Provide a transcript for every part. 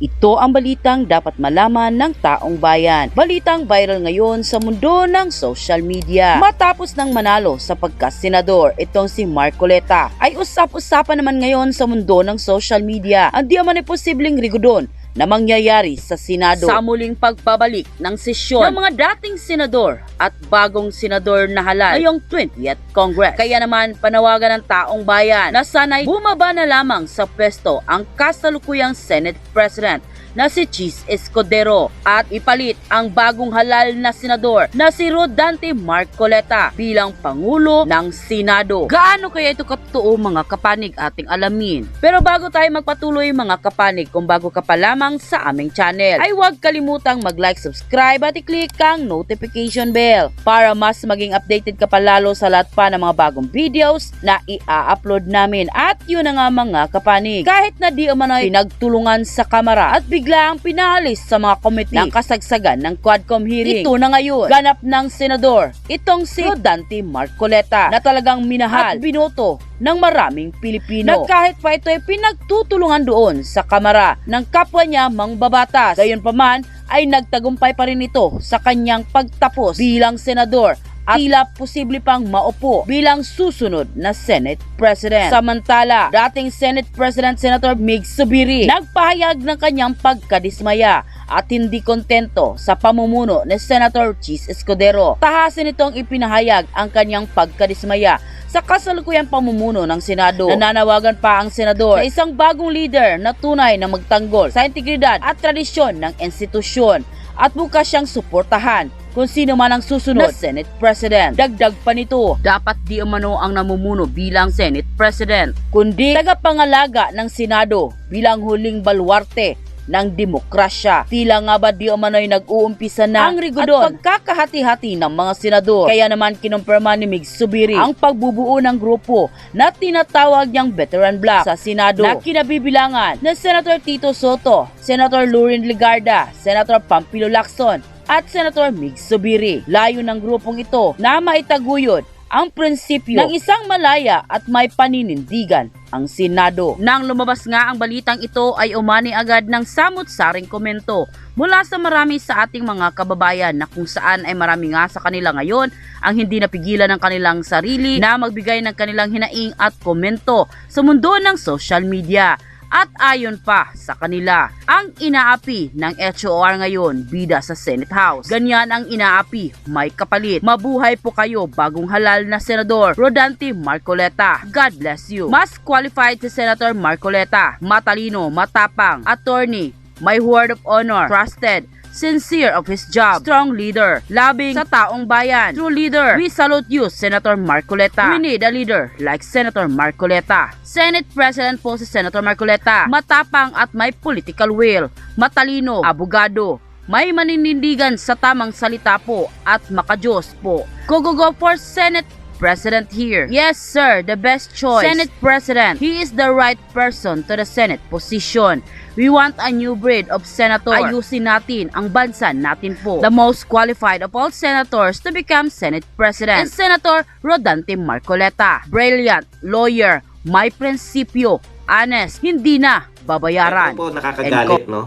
Ito ang balitang dapat malaman ng taong bayan. Balitang viral ngayon sa mundo ng social media. Matapos ng manalo sa pagkasenador, itong si Marcoleta ay usap-usapan naman ngayon sa mundo ng social media. Ang di man ay posibleng rigodon na mangyayari sa Senado sa muling pagbabalik ng sesyon ng mga dating senador at bagong senador na halal ngayong 20th Congress. Kaya naman panawagan ng taong bayan na sana'y bumaba na lamang sa pwesto ang kasalukuyang Senate President na si Cheese Escudero at ipalit ang bagong halal na senador na si Rodante Marcoleta bilang Pangulo ng Senado. Gaano kaya ito katotoo mga kapanig ating alamin? Pero bago tayo magpatuloy mga kapanig, kung bago ka pa lamang sa aming channel, ay huwag kalimutang mag-like, subscribe at i-click ang notification bell para mas maging updated ka pa lalo sa lahat pa ng mga bagong videos na i-upload namin. At yun na nga mga kapanig, kahit na di umano'y pinagtulungan sa kamera at biglang pinalis sa mga komite ng kasagsagan ng Quadcom hearing. Ito na ngayon, ganap ng senador, itong si Rodante Marcoleta na talagang minahal at binoto ng maraming Pilipino. Na kahit pa ito ay pinagtutulungan doon sa kamera ng kapwa niya mang babatas. Gayunpaman ay nagtagumpay pa rin ito sa kanyang pagtapos bilang senador at tila posible pang maupo bilang susunod na Senate President. Samantala, dating Senate President Senator Mig Subiri nagpahayag ng kanyang pagkadismaya at hindi kontento sa pamumuno ni Senator Cheese Escudero. Tahasin itong ipinahayag ang kanyang pagkadismaya sa kasalukuyang pamumuno ng Senado. Nananawagan pa ang senador sa isang bagong leader na tunay na magtanggol sa integridad at tradisyon ng institusyon at bukas siyang suportahan kung sino man ang susunod na Senate President. Dagdag pa nito, dapat di umano ang namumuno bilang Senate President, kundi tagapangalaga ng Senado bilang huling balwarte ng demokrasya. Tila nga ba di umano'y nag-uumpisa na ang rigodon at pagkakahati-hati ng mga senador. Kaya naman kinumpirma ni Mig Subiri ang pagbubuo ng grupo na tinatawag niyang Veteran Bloc sa Senado na kinabibilangan na Senator Tito Soto, Senator Lurin Ligarda, Senator Pampilo Lacson, at Senator Mig Subiri. Layo ng grupong ito na maitaguyod ang prinsipyo ng isang malaya at may paninindigan ang Senado. Nang lumabas nga ang balitang ito ay umani agad ng samot-saring komento mula sa marami sa ating mga kababayan na kung saan ay marami nga sa kanila ngayon ang hindi napigilan ng kanilang sarili na magbigay ng kanilang hinaing at komento sa mundo ng social media. At ayon pa sa kanila, ang inaapi ng HOR ngayon bida sa Senate House. Ganyan ang inaapi, may kapalit. Mabuhay po kayo bagong halal na Senador Rodante Marcoleta. God bless you. Mas qualified si Senator Marcoleta. Matalino, matapang, attorney, may word of honor, trusted, sincere of his job, strong leader, loving sa taong bayan, true leader. We salute you, Senator Marcoleta. We need a leader like Senator Marcoleta. Senate President po si Senator Marcoleta. Matapang at may political will, matalino, abogado, may maninindigan sa tamang salita po at makajos po. Go go go for Senate President here. Yes, sir, the best choice. Senate President. He is the right person to the Senate position. We want a new breed of senator. Ayusin natin ang bansa natin po. The most qualified of all senators to become Senate President is Senator Rodante Marcoleta. Brilliant, lawyer, may prinsipyo, honest, hindi na babayaran. Ito po nakakagalit, no?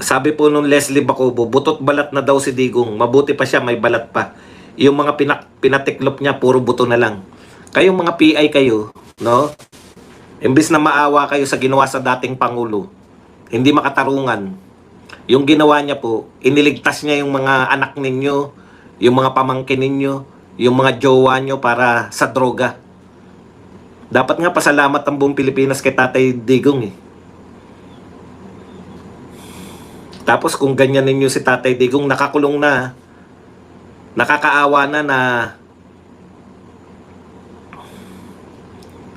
Sabi po nung Leslie Bacobo, butot balat na daw si Digong. Mabuti pa siya, may balat pa. Yung mga pinak pinatiklop niya, puro buto na lang. Kayong mga PI kayo, no? Imbis na maawa kayo sa ginawa sa dating Pangulo, hindi makatarungan. Yung ginawa niya po, iniligtas niya yung mga anak ninyo, yung mga pamangkin ninyo, yung mga jowa nyo para sa droga. Dapat nga pasalamat ang buong Pilipinas kay Tatay Digong eh. Tapos kung ganyan ninyo si Tatay Digong, nakakulong na, nakakaawa na na,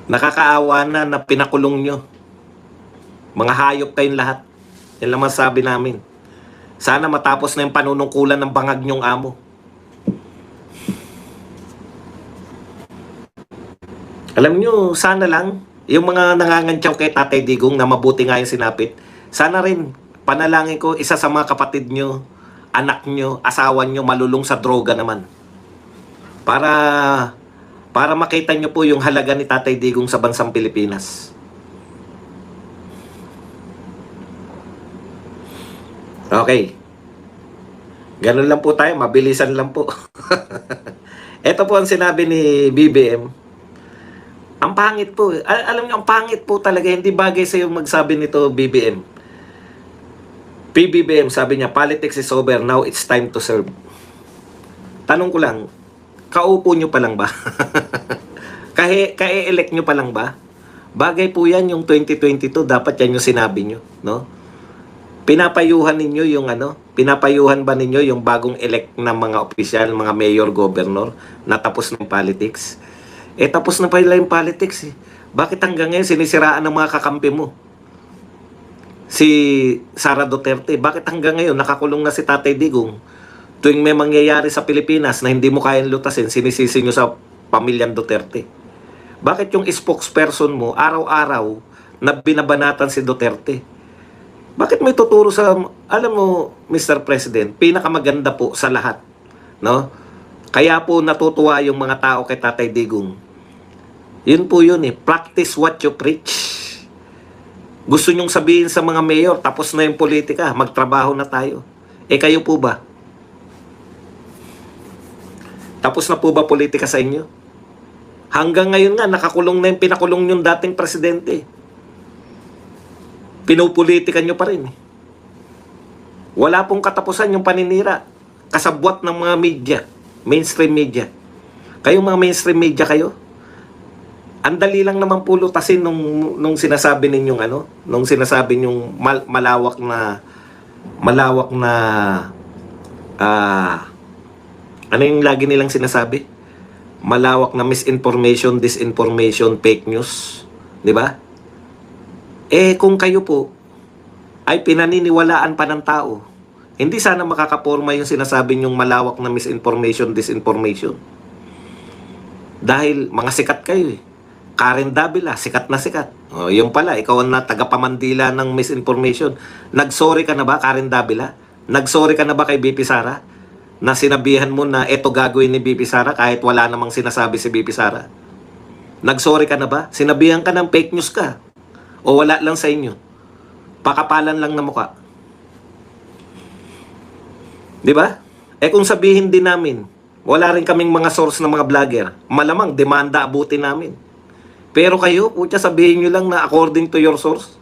nakakaawa na na pinakulong nyo. Mga hayop kayong lahat. Yan lang masabi namin. Sana matapos na yung panunungkulan ng bangag nyong amo. Alam nyo, sana lang, yung mga nangangantyaw kay Tatay Digong na mabuti nga yung sinapit, sana rin, panalangin ko, isa sa mga kapatid nyo, anak nyo, asawa nyo, malulong sa droga naman. Para, para makita nyo po yung halaga ni Tatay Digong sa bansang Pilipinas. Okay. Ganun lang po tayo, mabilisan lang po. Ito po ang sinabi ni BBM. Ang pangit po. Al- alam niyo, ang pangit po talaga. Hindi bagay sa magsabi nito, BBM. PBBM, sabi niya, politics is over. Now it's time to serve. Tanong ko lang, kaupo niyo pa lang ba? Kahe, kae-elect niyo pa lang ba? Bagay po yan yung 2022. Dapat yan yung sinabi niyo. No? pinapayuhan ninyo yung ano, pinapayuhan ba ninyo yung bagong elect na mga opisyal, mga mayor, governor na tapos ng politics? Eh tapos na pala yung politics eh. Bakit hanggang ngayon sinisiraan ng mga kakampi mo? Si Sara Duterte, bakit hanggang ngayon nakakulong na si Tatay Digong? Tuwing may mangyayari sa Pilipinas na hindi mo kayang lutasin, sinisisi nyo sa pamilyang Duterte. Bakit yung spokesperson mo araw-araw na binabanatan si Duterte? Bakit may tuturo sa, alam mo, Mr. President, pinakamaganda po sa lahat, no? Kaya po natutuwa yung mga tao kay Tatay Digong. Yun po yun eh, practice what you preach. Gusto nyong sabihin sa mga mayor, tapos na yung politika, magtrabaho na tayo. Eh kayo po ba? Tapos na po ba politika sa inyo? Hanggang ngayon nga, nakakulong na yung pinakulong yung dating presidente pinupolitikan nyo pa rin. eh. Wala pong katapusan yung paninira. Kasabwat ng mga media, mainstream media. Kayong mga mainstream media kayo, ang dali lang naman pulutasin nung, nung sinasabi ninyong ano, nung sinasabi ninyong mal- malawak na malawak na ah ano yung lagi nilang sinasabi? Malawak na misinformation, disinformation, fake news, 'di ba? Eh, kung kayo po ay pinaniniwalaan pa ng tao, hindi sana makakaporma yung sinasabi nyong malawak na misinformation, disinformation. Dahil mga sikat kayo eh. Karen Davila, sikat na sikat. O, yung pala, ikaw na tagapamandila ng misinformation. Nagsorry ka na ba, Karen Davila? Nagsorry ka na ba kay BP Sara? Na sinabihan mo na ito gagawin ni BP Sara kahit wala namang sinasabi si BP Sara? Nagsorry ka na ba? Sinabihan ka ng fake news ka. O wala lang sa inyo? Pakapalan lang na mukha. Di ba? Eh kung sabihin din namin, wala rin kaming mga source ng mga vlogger, malamang demanda abutin namin. Pero kayo, putya sabihin nyo lang na according to your source,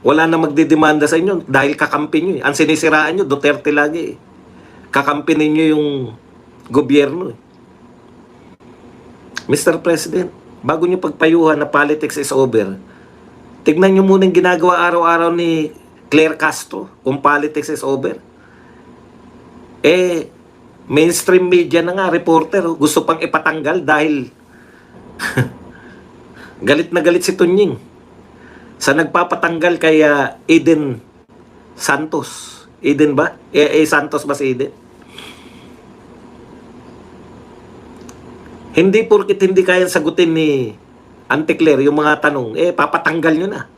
wala na magdidemanda sa inyo dahil kakampi nyo. eh. Ang sinisiraan nyo, Duterte lagi eh. Kakampi ninyo yung gobyerno eh. Mr. President, bago nyo pagpayuhan na politics is over, tignan nyo muna yung ginagawa araw-araw ni Claire Castro kung politics is over. Eh, mainstream media na nga, reporter, oh, gusto pang ipatanggal dahil galit na galit si Tunying sa nagpapatanggal kay ah, Eden Santos. Eden ba? Eh, eh, Santos ba si Eden? Hindi porkit hindi kayang sagutin ni Auntie Claire yung mga tanong, eh papatanggal nyo na.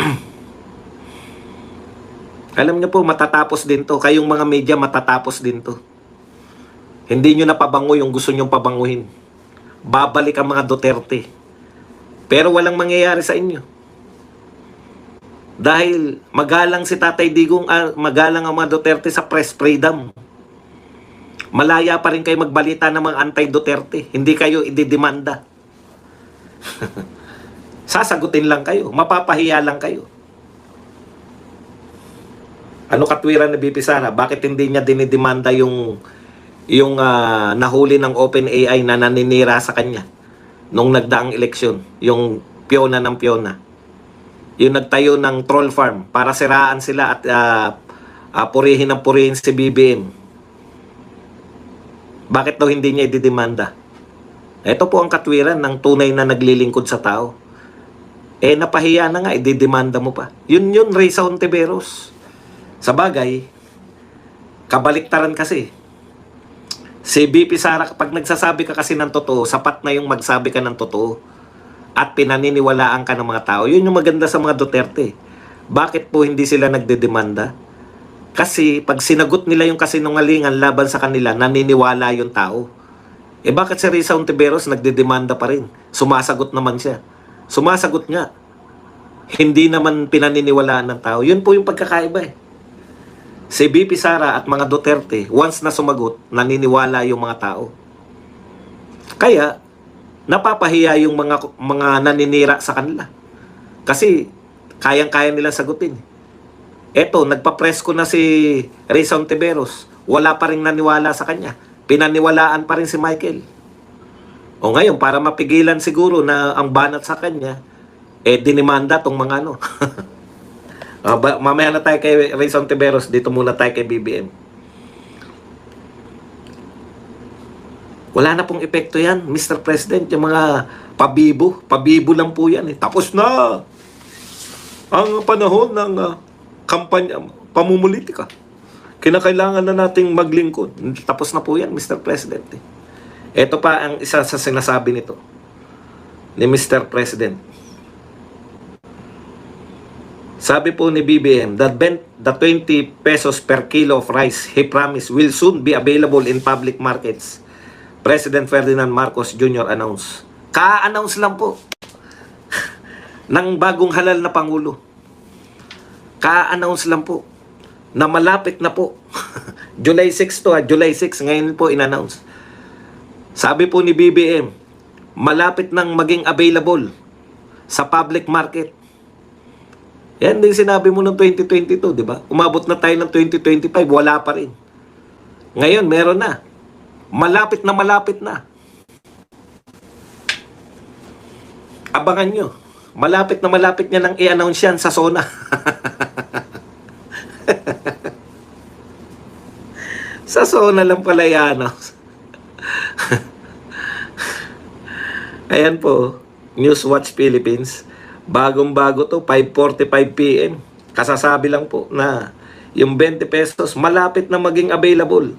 Alam niyo po, matatapos din to. Kayong mga media, matatapos din to. Hindi nyo napabango yung gusto nyong pabanguhin. Babalik ang mga Duterte. Pero walang mangyayari sa inyo. Dahil magalang si Tatay Digong, ah, magalang ang mga Duterte sa press freedom. Malaya pa rin kayo magbalita ng mga anti-Duterte. Hindi kayo ididemanda. Sasagutin lang kayo. Mapapahiya lang kayo. Ano katwiran ni BP Sara? Bakit hindi niya dinidemanda yung yung ah, nahuli ng OpenAI na naninira sa kanya nung nagdaang eleksyon, yung piyona ng piyona. Yung nagtayo ng troll farm para siraan sila at ah, ah, purihin ng purihin si BBM. Bakit daw hindi niya ididemanda? Ito po ang katwiran ng tunay na naglilingkod sa tao. Eh, napahiya na nga, ididemanda mo pa. Yun yun, Reza Ontiveros. Sa bagay, kabaliktaran kasi. Si BP Sara, kapag nagsasabi ka kasi ng totoo, sapat na yung magsabi ka ng totoo. At pinaniniwalaan ka ng mga tao. Yun yung maganda sa mga Duterte. Bakit po hindi sila nagdedemanda? Kasi pag sinagot nila yung kasinungalingan laban sa kanila, naniniwala yung tao. Eh bakit si Risa Ontiveros nagdedemanda pa rin? Sumasagot naman siya. Sumasagot nga. hindi naman pinaniniwalaan ng tao. Yun po yung pagkakaiba eh. Si BP Sara at mga Duterte, once na sumagot, naniniwala yung mga tao. Kaya, napapahiya yung mga mga naninira sa kanila. Kasi, kayang-kaya nilang sagutin. Eto, nagpa-press ko na si Rizon Tiberos. Wala pa rin naniwala sa kanya. Pinaniwalaan pa rin si Michael. O ngayon, para mapigilan siguro na ang banat sa kanya, eh, dinimanda tong mga ano. Ah, ba- mamaya na tayo kay Rizon Tiberos, dito muna tayo kay BBM. Wala na pong epekto yan, Mr. President, yung mga pabibo, pabibo lang po yan. Eh. Tapos na ang panahon ng ah, kampanya, pamumulitika. Kinakailangan na nating maglingkod. Tapos na po yan, Mr. President. Eh. Ito pa ang isa sa sinasabi nito ni Mr. President. Sabi po ni BBM that the 20 pesos per kilo of rice he promised will soon be available in public markets. President Ferdinand Marcos Jr. announced. Ka-announce lang po ng bagong halal na Pangulo. Ka-announce lang po na malapit na po. July 6 to, ah, July 6, ngayon po in-announce. Sabi po ni BBM, malapit nang maging available sa public market. Yan din sinabi mo ng 2022, di ba? Umabot na tayo ng 2025, wala pa rin. Ngayon, meron na. Malapit na malapit na. Abangan nyo. Malapit na malapit niya nang i-announce yan sa SONA. sa SONA lang pala i-announce. Ayan po, Newswatch Philippines. Bagong-bago to, 5.45 p.m. Kasasabi lang po na yung 20 pesos malapit na maging available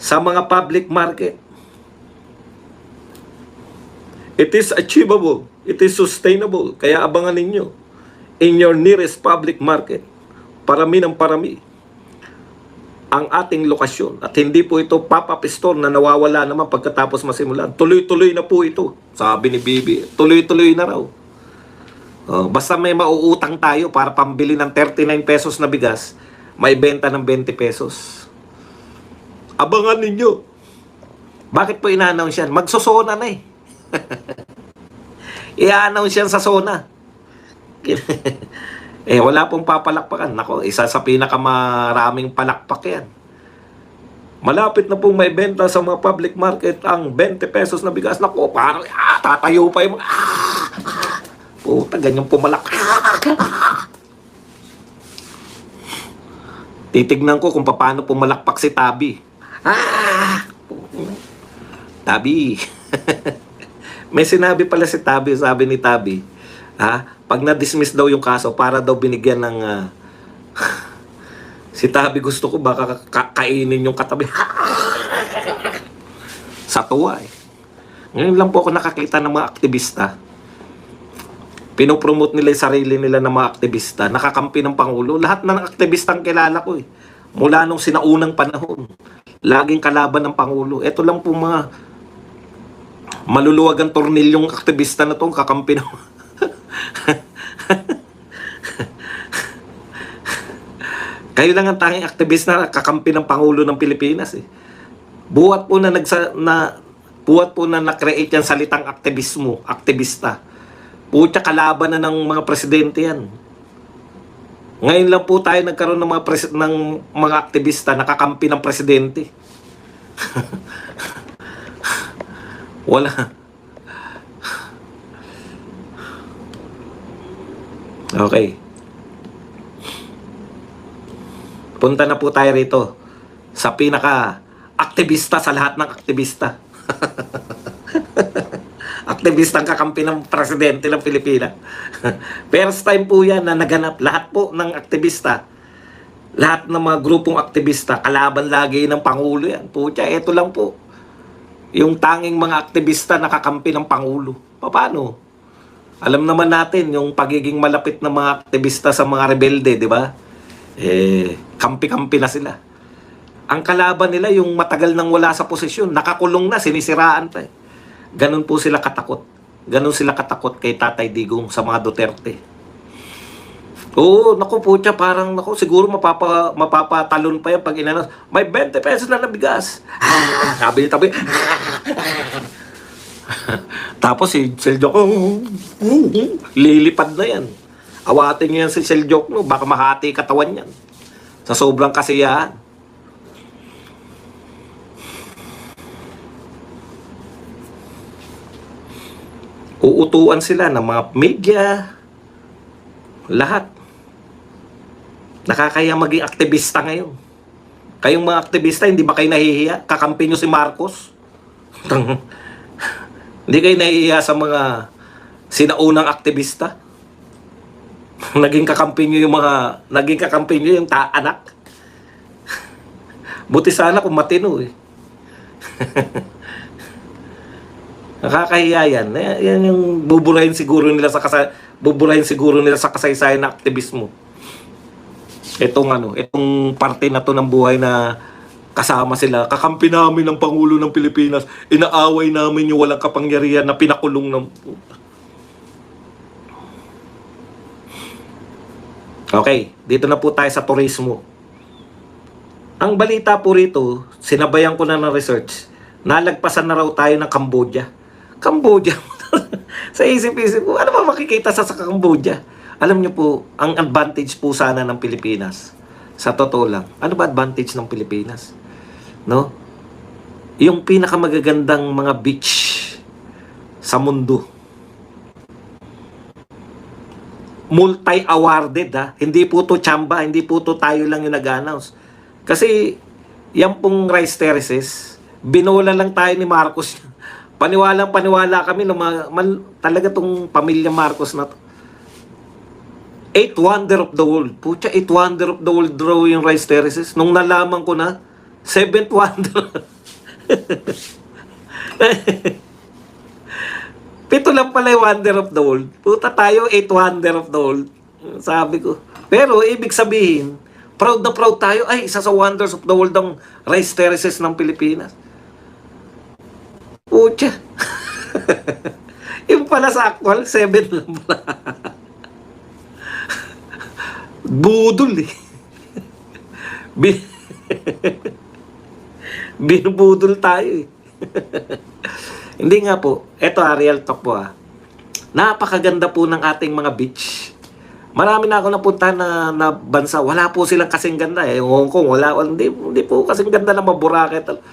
sa mga public market. It is achievable. It is sustainable. Kaya abangan ninyo in your nearest public market. Parami ng parami ang ating lokasyon. At hindi po ito pop-up store na nawawala naman pagkatapos masimulan. Tuloy-tuloy na po ito. Sabi ni Bibi, tuloy-tuloy na raw. Oh, basta may mauutang tayo para pambili ng 39 pesos na bigas, may benta ng 20 pesos. Abangan ninyo. Bakit po ina-announce yan? Magsosona na eh. I-announce yan sa zona. eh, wala pong papalakpakan. Nako, isa sa pinakamaraming palakpak yan. Malapit na pong may benta sa mga public market ang 20 pesos na bigas. Nako, parang ah, tatayo pa yung ah. Puta, ganyan pumalak. Titignan ko kung paano pumalakpak si Tabi. Ah! Tabi. May sinabi pala si Tabi, sabi ni Tabi, ha? Pag na-dismiss daw yung kaso, para daw binigyan ng... ah, si Tabi gusto ko baka ka- kainin yung katabi. Sa tuwa eh. Ngayon lang po ako nakakita ng mga aktivista. Pinopromote nila yung sarili nila ng mga aktivista. Nakakampi ng Pangulo. Lahat ng aktivistang kilala ko eh. Mula nung sinaunang panahon. Laging kalaban ng Pangulo. Ito lang po mga maluluwag ang tornilyong aktivista na to. Kakampi ng... Kayo lang ang tanging aktivista na kakampi ng Pangulo ng Pilipinas eh. Buhat po na nagsa na buhat po na na-create yan salitang aktivismo, aktivista. Pucha kalaban na ng mga presidente yan. Ngayon lang po tayo nagkaroon ng mga pres- ng mga aktivista nakakampi ng presidente. Wala. Okay. Punta na po tayo rito sa pinaka aktivista sa lahat ng aktivista. aktivista ang kakampi ng presidente ng Pilipinas. First time po yan na naganap. Lahat po ng aktivista, lahat ng mga grupong aktivista, kalaban lagi ng Pangulo yan. Pucha, eto lang po. Yung tanging mga aktivista nakakampi ng Pangulo. Paano? Alam naman natin yung pagiging malapit ng mga aktivista sa mga rebelde, di ba? Eh, kampi-kampi na sila. Ang kalaban nila yung matagal nang wala sa posisyon, nakakulong na, sinisiraan pa eh. Ganon po sila katakot. Ganon sila katakot kay Tatay Digong sa mga Duterte. Oo, naku po siya, parang naku, siguro mapapa, mapapatalon pa yan pag inanos. May 20 pesos na na bigas. sabi niya tabi. Tapos si Seljok, oh, lilipad na yan. Awatin niya yan si Seljok, no? baka mahati katawan yan. Sa sobrang kasiyahan. Uutuan sila ng mga media, lahat. Nakakaya maging aktivista ngayon. Kayong mga aktivista, hindi ba kayo nahihiya? Kakampi si Marcos? hindi kayo nahihiya sa mga sinaunang aktivista? naging kakampi yung mga, naging kakampi yung ta anak? Buti sana kung matino eh. Nakakahiya yan. Yan yung buburahin siguro nila sa kasa buburahin siguro nila sa kasaysayan ng aktivismo. Itong ano, itong parte na to ng buhay na kasama sila. Kakampi namin ng Pangulo ng Pilipinas. Inaaway namin yung walang kapangyarihan na pinakulong ng... Okay, dito na po tayo sa turismo. Ang balita po rito, sinabayan ko na ng research, nalagpasan na raw tayo ng Cambodia. Cambodia. sa isip-isip ko, ano ba makikita sa, sa Cambodia? Alam niyo po, ang advantage po sana ng Pilipinas, sa totoo lang, ano ba advantage ng Pilipinas? No? Yung pinakamagagandang mga beach sa mundo. Multi-awarded ha. Hindi po to chamba, hindi po to tayo lang yung nag-announce. Kasi, yan pong rice terraces, binola lang tayo ni Marcos. Paniwalang paniwala kami na man, talaga tong pamilya Marcos na to. Eight wonder of the world. Pucha, eight wonder of the world draw yung rice terraces. Nung nalaman ko na, seventh wonder. Pito lang pala yung wonder of the world. Puta tayo, eight wonder of the world. Sabi ko. Pero, ibig sabihin, proud na proud tayo. Ay, isa sa wonders of the world ang rice terraces ng Pilipinas. Pucha. yung pala sa actual, seven lang pala. Budol eh. Bin Binubudol tayo eh. Hindi nga po. Ito ah, real talk po ah. Napakaganda po ng ating mga beach. Marami na ako napunta na, na bansa. Wala po silang kasing ganda eh. Hong Kong, wala. hindi, hindi po kasing ganda Boracay. tal-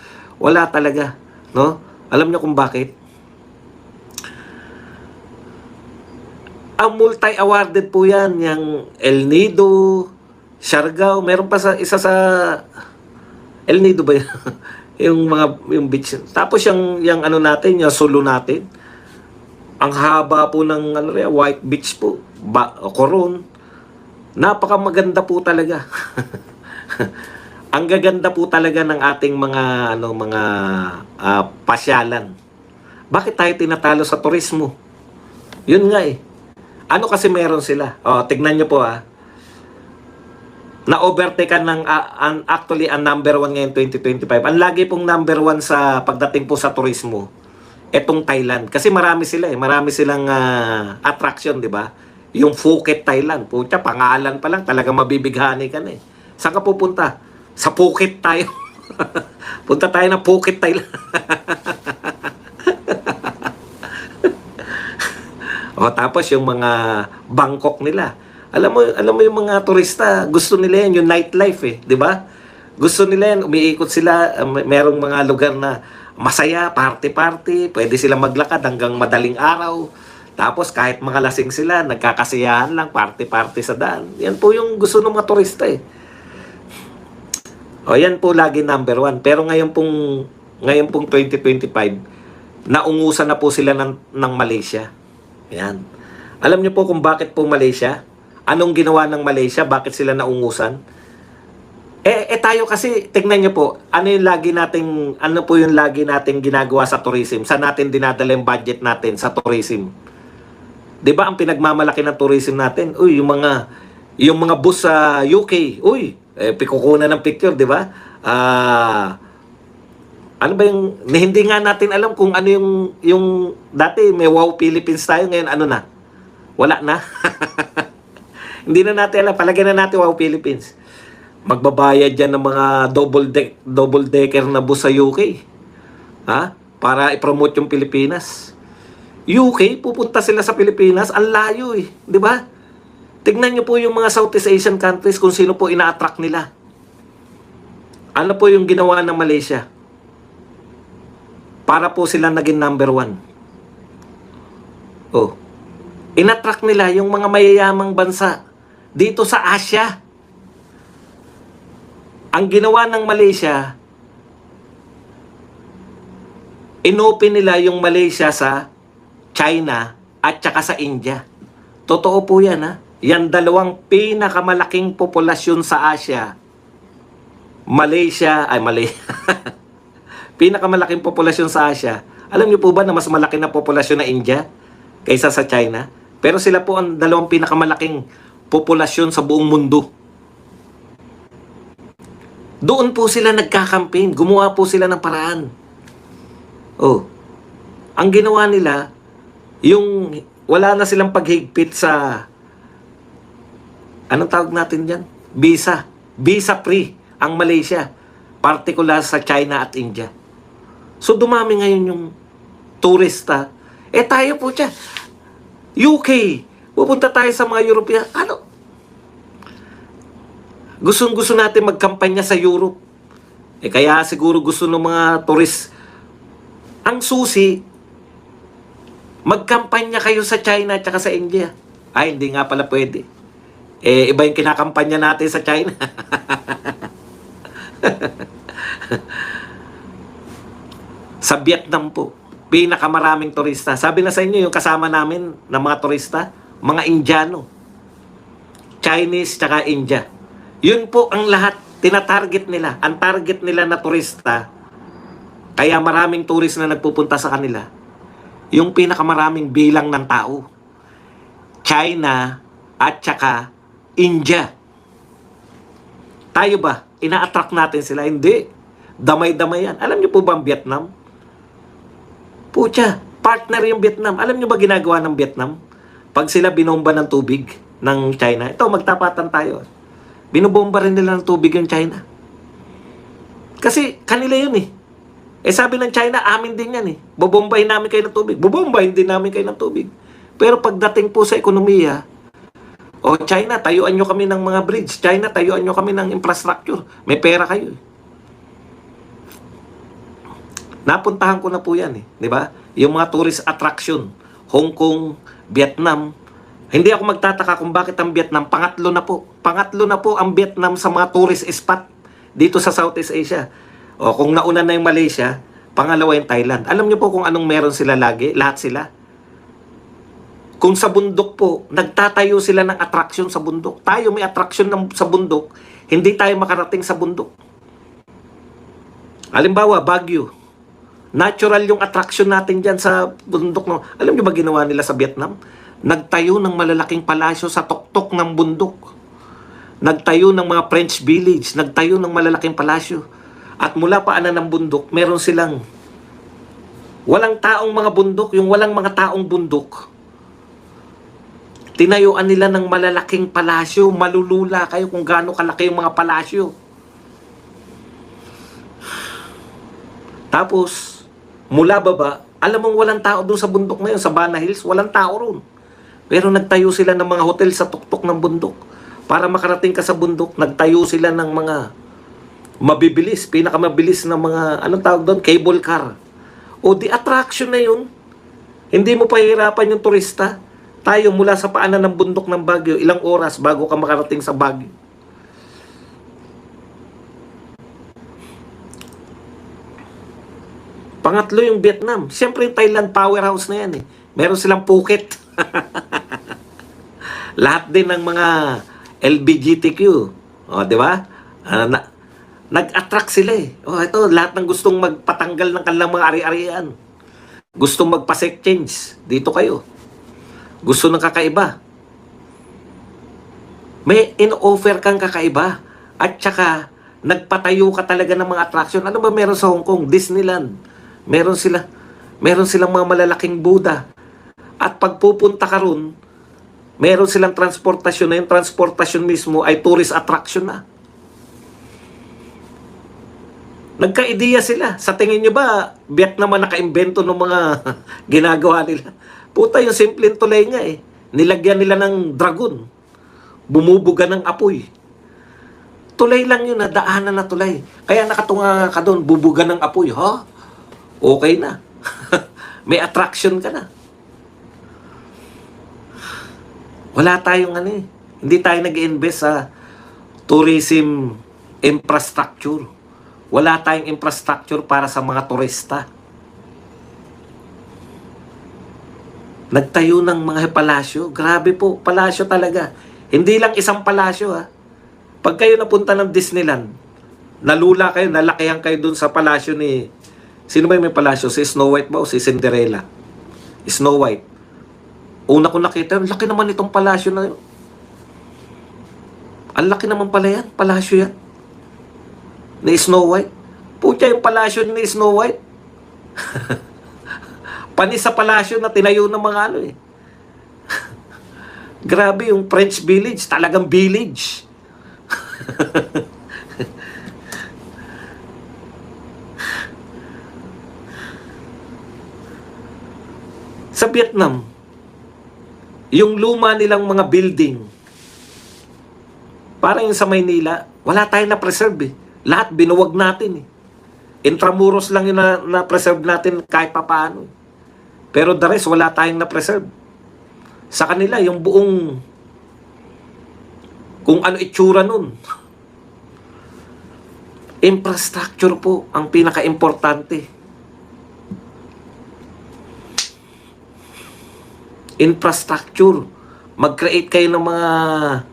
Wala talaga. No? Alam niyo kung bakit? Ang multi-awarded po yan. Yung El Nido, Siargao. Meron pa sa isa sa... El Nido ba yun? yung mga yung beach. Tapos yung yung ano natin, yung solo natin. Ang haba po ng ano rin, White Beach po, ba, Coron. Napaka maganda po talaga. ang gaganda po talaga ng ating mga ano mga ah, pasyalan. Bakit tayo tinatalo sa turismo? Yun nga eh. Ano kasi meron sila? Oh, tignan niyo po ah na-overtake ng ah, an- actually ang number one ngayon 2025. Ang lagi pong number one sa pagdating po sa turismo, etong Thailand. Kasi marami sila eh. Marami silang ah, attraction, di ba? Yung Phuket, Thailand. Pucha, pangalan pa lang. Talaga mabibighani ka na eh. Saan ka pupunta? Sa Phuket tayo. Punta tayo ng Phuket, Thailand. o tapos yung mga Bangkok nila. Alam mo, alam mo yung mga turista, gusto nila yan, yung nightlife eh, di ba? Gusto nila yan, umiikot sila, may- merong mga lugar na masaya, party-party, pwede sila maglakad hanggang madaling araw. Tapos kahit mga lasing sila, nagkakasiyahan lang, party-party sa daan. Yan po yung gusto ng mga turista eh. O yan po lagi number one. Pero ngayon pong, ngayon pong 2025, naungusan na po sila ng, ng Malaysia. Yan. Alam niyo po kung bakit po Malaysia? Anong ginawa ng Malaysia? Bakit sila naungusan? Eh, eh tayo kasi, tignan niyo po, ano yung lagi nating, ano po yung lagi nating ginagawa sa tourism? Saan natin dinadala yung budget natin sa tourism? 'Di ba ang pinagmamalaki ng tourism natin? Uy, yung mga yung mga bus sa UK, uy, eh pikukunan ng picture, 'di ba? Ah ano ba yung hindi nga natin alam kung ano yung yung dati may wow Philippines tayo ngayon ano na? Wala na. Hindi na natin alam. Palagyan na natin wow Philippines. Magbabayad yan ng mga double deck double decker na bus sa UK. Ha? Para i-promote yung Pilipinas. UK, pupunta sila sa Pilipinas, ang layo eh. Di ba? Tignan nyo po yung mga Southeast Asian countries kung sino po ina-attract nila. Ano po yung ginawa ng Malaysia? Para po sila naging number one. Oh. Inattract nila yung mga mayayamang bansa dito sa Asia. Ang ginawa ng Malaysia, inopen nila yung Malaysia sa China at saka sa India. Totoo po yan ha. Yan dalawang pinakamalaking populasyon sa Asia. Malaysia, ay Malaysia. pinakamalaking populasyon sa Asia. Alam niyo po ba na mas malaki na populasyon na India kaysa sa China? Pero sila po ang dalawang pinakamalaking populasyon sa buong mundo. Doon po sila nagkakampaign. Gumawa po sila ng paraan. Oh. Ang ginawa nila, yung wala na silang paghigpit sa anong tawag natin diyan? Visa. Visa free ang Malaysia. Particular sa China at India. So dumami ngayon yung turista. Eh tayo po siya. UK. Pupunta tayo sa mga European. Ano? Gustong gusto natin magkampanya sa Europe. Eh kaya siguro gusto ng mga turist. Ang susi, magkampanya kayo sa China at sa India. Ay, hindi nga pala pwede. Eh, iba yung kinakampanya natin sa China. sa Vietnam po, pinakamaraming turista. Sabi na sa inyo, yung kasama namin ng mga turista, mga Indiano. Chinese tsaka India. Yun po ang lahat, tinatarget nila. Ang target nila na turista, kaya maraming tourist na nagpupunta sa kanila, yung pinakamaraming bilang ng tao. China at tsaka India. Tayo ba? Ina-attract natin sila? Hindi. Damay-damay yan. Alam niyo po ba ang Vietnam? Pucha, partner yung Vietnam. Alam niyo ba ginagawa ng Vietnam? Pag sila binomba ng tubig ng China, ito, magtapatan tayo. Binobomba rin nila ng tubig yung China. Kasi kanila yun eh. Eh sabi ng China, amin din yan eh. Bobombahin namin kayo ng tubig. Bobombahin din namin kayo ng tubig. Pero pagdating po sa ekonomiya, o China, tayuan nyo kami ng mga bridge. China, tayuan nyo kami ng infrastructure. May pera kayo eh. Napuntahan ko na po yan eh. Di ba? Yung mga tourist attraction. Hong Kong, Vietnam. Hindi ako magtataka kung bakit ang Vietnam, pangatlo na po. Pangatlo na po ang Vietnam sa mga tourist spot dito sa Southeast Asia. O kung nauna na yung Malaysia, pangalawa yung Thailand. Alam niyo po kung anong meron sila lagi? Lahat sila. Kung sa bundok po, nagtatayo sila ng attraction sa bundok. Tayo may attraction ng, sa bundok, hindi tayo makarating sa bundok. Halimbawa, Baguio. Natural yung attraction natin dyan sa bundok. No? Alam niyo ba ginawa nila sa Vietnam? Nagtayo ng malalaking palasyo sa tuktok ng bundok. Nagtayo ng mga French village. Nagtayo ng malalaking palasyo. At mula paanan ng bundok, meron silang walang taong mga bundok, yung walang mga taong bundok. Tinayuan nila ng malalaking palasyo, malulula kayo kung gaano kalaki yung mga palasyo. Tapos, mula baba, alam mong walang tao doon sa bundok na yun, sa Bana Hills, walang tao roon. Pero nagtayo sila ng mga hotel sa tuktok ng bundok. Para makarating ka sa bundok, nagtayo sila ng mga mabibilis, pinakamabilis na mga, anong tawag doon? Cable car. O di attraction na yun. Hindi mo pahirapan yung turista. Tayo mula sa paanan ng bundok ng Baguio, ilang oras bago ka makarating sa Baguio. Pangatlo yung Vietnam. Siyempre yung Thailand powerhouse na yan eh. Meron silang Phuket. Lahat din ng mga LGBTQ. O, di ba? Ah, na, nag-attract sila eh. O, ito, lahat ng gustong magpatanggal ng kanilang mga ari-arian. Gustong magpa-sex change. Dito kayo. Gusto ng kakaiba. May in-offer kang kakaiba. At saka, nagpatayo ka talaga ng mga attraction. Ano ba meron sa Hong Kong? Disneyland. Meron sila. Meron silang mga malalaking Buddha. At pag pupunta ka ron, Meron silang transportasyon na yung transportasyon mismo ay tourist attraction na. Nagka-ideya sila. Sa tingin nyo ba, biyak naman naka-invento ng mga ginagawa nila? Puta, yung simpleng tulay nga eh. Nilagyan nila ng dragon. Bumubuga ng apoy. Tulay lang yun, na daanan na tulay. Kaya nakatunga ka doon, bubuga ng apoy. Ha? Okay na. May attraction ka na. Wala tayong ano eh. Hindi tayo nag-invest sa tourism infrastructure. Wala tayong infrastructure para sa mga turista. Nagtayo ng mga palasyo. Grabe po, palasyo talaga. Hindi lang isang palasyo ha. Pag kayo napunta ng Disneyland, nalula kayo, nalakihan kayo dun sa palasyo ni... Sino ba yung may palasyo? Si Snow White ba o si Cinderella? Snow White. Una ko nakita, ang laki naman itong palasyo na yun. Ang laki naman pala yan, palasyo yan. Ni Snow White. Pucha yung palasyo ni Snow White. Panis sa palasyo na tinayo ng mga ano eh. Grabe yung French village, talagang village. sa Vietnam, yung luma nilang mga building, parang yung sa Maynila, wala tayong na-preserve eh. Lahat binuwag natin eh. Intramuros lang yung na- na-preserve natin kahit papaano. Pero the rest, wala tayong na-preserve. Sa kanila, yung buong kung ano itsura nun. Infrastructure po ang pinaka-importante. Infrastructure. Mag-create kayo ng mga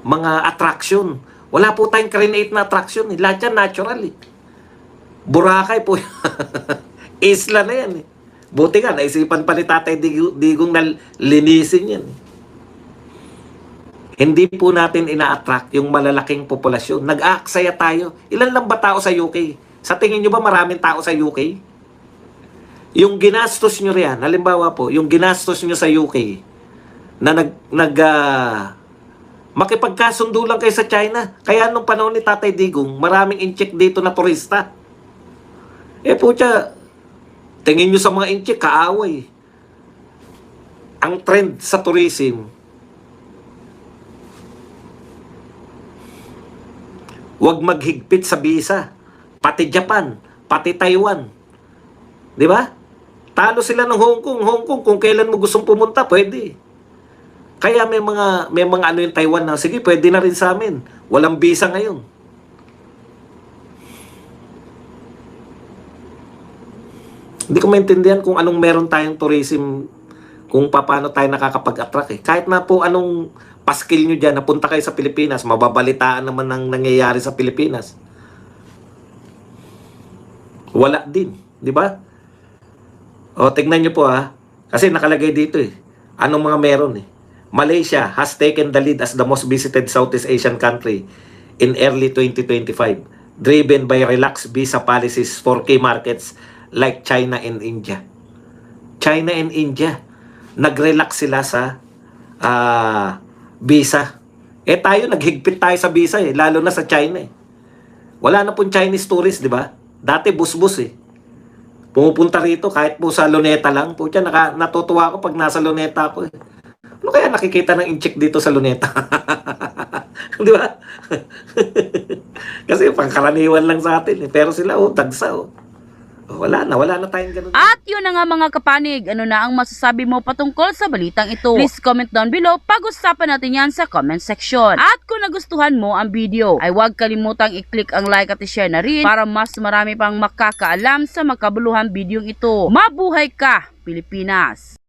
mga attraction. Wala po tayong create na attraction. Eh. Lahat yan natural eh. Boracay po. Isla na yan eh. Buti nga, naisipan pa ni Tatay Digong, na linisin yan. Hindi po natin ina-attract yung malalaking populasyon. Nag-aaksaya tayo. Ilan lang ba tao sa UK? Sa tingin nyo ba maraming tao sa UK? Yung ginastos nyo riyan, halimbawa po, yung ginastos nyo sa UK, na nag, nag ah, makipagkasundo lang kayo sa China. Kaya nung panahon ni Tatay Digong, maraming incheck dito na turista. Eh pucha, tingin nyo sa mga incheck, kaaway. Ang trend sa tourism, Huwag maghigpit sa visa. Pati Japan, pati Taiwan. Di ba? Talo sila ng Hong Kong. Hong Kong, kung kailan mo gustong pumunta, pwede. Kaya may mga, may mga ano yung Taiwan na, sige, pwede na rin sa amin. Walang visa ngayon. Hindi ko maintindihan kung anong meron tayong tourism, kung paano tayo nakakapag-attract eh. Kahit na po anong paskil nyo dyan, napunta kayo sa Pilipinas, mababalitaan naman ng nangyayari sa Pilipinas. Wala din, di ba? O, tignan nyo po ha. Kasi nakalagay dito eh. Anong mga meron eh. Malaysia has taken the lead as the most visited Southeast Asian country in early 2025, driven by relaxed visa policies for key markets like China and India. China and India, nag-relax sila sa ah, visa. Eh tayo, naghigpit tayo sa visa eh, lalo na sa China eh. Wala na pong Chinese tourist, di ba? Dati bus-bus eh. Pumupunta rito kahit po sa Luneta lang. Po naka, natutuwa ako pag nasa Luneta ako eh. Ano kaya nakikita ng incheck dito sa Luneta? di ba? Kasi pangkaraniwan lang sa atin eh. Pero sila oh, tagsa oh. Wala na, wala na tayong ganun. At yun na nga mga kapanig, ano na ang masasabi mo patungkol sa balitang ito? Please comment down below, pag-usapan natin yan sa comment section. At kung nagustuhan mo ang video, ay huwag kalimutang i-click ang like at i-share na rin para mas marami pang makakaalam sa makabuluhan video ito. Mabuhay ka, Pilipinas!